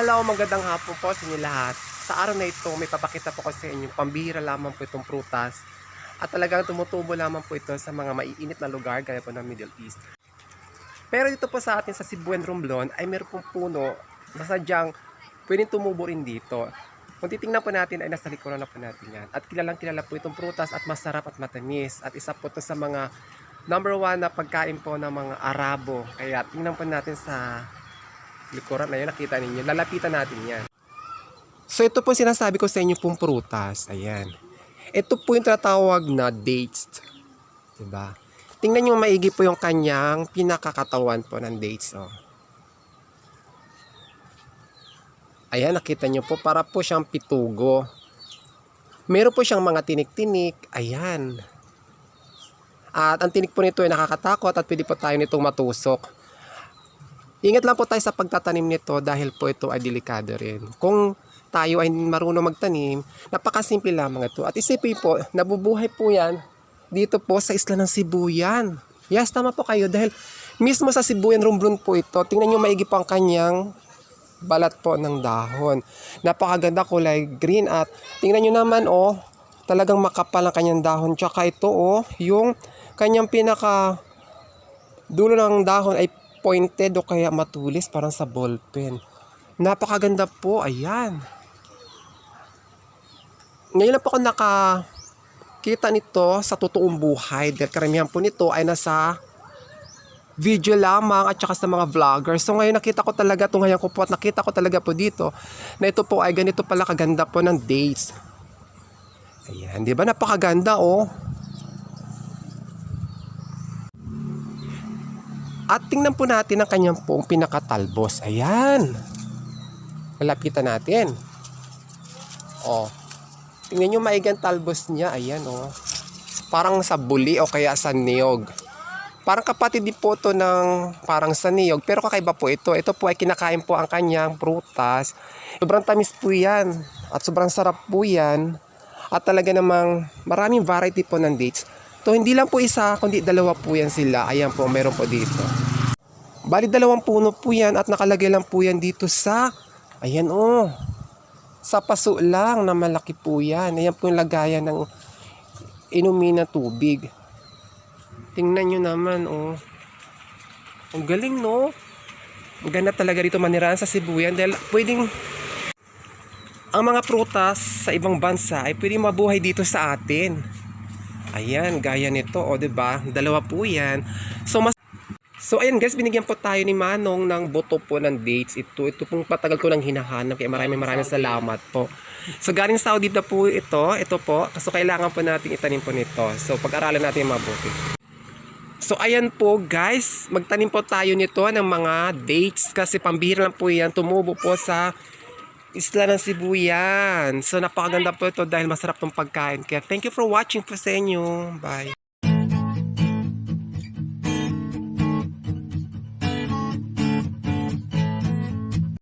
Hello, magandang hapon po sa inyo lahat. Sa araw na ito, may papakita po ko sa inyo, pambihira lamang po itong prutas. At talagang tumutubo lamang po ito sa mga maiinit na lugar gaya po ng Middle East. Pero dito po sa atin sa Cebuan Romblon ay meron pong puno na sadyang pwedeng tumubo rin dito. Kung titingnan po natin ay nasa likuran na po natin yan. At kilalang kilala po itong prutas at masarap at matamis. At isa po ito sa mga number one na pagkain po ng mga Arabo. Kaya tingnan po natin sa likuran na yun, nakita ninyo. Lalapitan natin yan. So ito po sinasabi ko sa inyo pong prutas. Ayan. Ito po yung tinatawag na dates. Diba? Tingnan nyo maigi po yung kanyang pinakakatawan po ng dates. Oh. Ayan, nakita nyo po, para po siyang pitugo. Meron po siyang mga tinik-tinik. Ayan. At ang tinik po nito ay nakakatakot at pwede po tayo nitong matusok. Ingat lang po tayo sa pagtatanim nito dahil po ito ay delikado rin. Kung tayo ay marunong magtanim, napakasimple lamang ito. At isipin po, nabubuhay po yan dito po sa isla ng Sibuyan. Yes, tama po kayo dahil mismo sa Sibuyan Romblon po ito. Tingnan nyo maigi po ang kanyang balat po ng dahon. Napakaganda kulay green at tingnan nyo naman oh, talagang makapal ang kanyang dahon. Tsaka ito oh, yung kanyang pinaka dulo ng dahon ay pointed o kaya matulis parang sa ballpen. Napakaganda po, ayan. Ngayon lang po ako nakakita nito sa totoong buhay dahil karamihan po nito ay nasa video lamang at saka sa mga vlogger. So ngayon nakita ko talaga, tunghayan ko po at nakita ko talaga po dito na ito po ay ganito pala kaganda po ng dates. Ayan, di ba? Napakaganda oh. At tingnan po natin ang kanyang pong pinakatalbos. Ayan. Malapitan natin. Oh. Tingnan nyo maigang talbos niya. Ayan oh. Parang sa buli o kaya sa niyog. Parang kapatid din po ito ng parang sa niyog. Pero kakaiba po ito. Ito po ay kinakain po ang kanyang prutas. Sobrang tamis po yan. At sobrang sarap po yan. At talaga namang maraming variety po ng dates. To hindi lang po isa, kundi dalawa po yan sila. Ayan po, meron po dito. Bali dalawang puno po yan at nakalagay lang po yan dito sa, ayan oh, sa paso lang na malaki po yan. Ayan po yung lagayan ng inumin na tubig. Tingnan nyo naman oh. Ang galing no. Ang ganda talaga dito manirahan sa Sibuyan dahil pwedeng ang mga prutas sa ibang bansa ay pwedeng mabuhay dito sa atin. Ayan, gaya nito, o 'di ba? Dalawa po 'yan. So mas So ayan guys, binigyan po tayo ni Manong ng boto po ng dates. Ito, ito pong patagal ko nang hinahanap. Kaya maraming maraming salamat po. So galing sa Saudi na po ito. Ito po. So kailangan po natin itanim po nito. So pag-aralan natin mabuti. So ayan po guys, magtanim po tayo nito ng mga dates kasi pambihira lang po yan. Tumubo po sa isla ng Sibuyan. So napakaganda po ito dahil masarap tong pagkain. Kaya thank you for watching po sa inyo. Bye.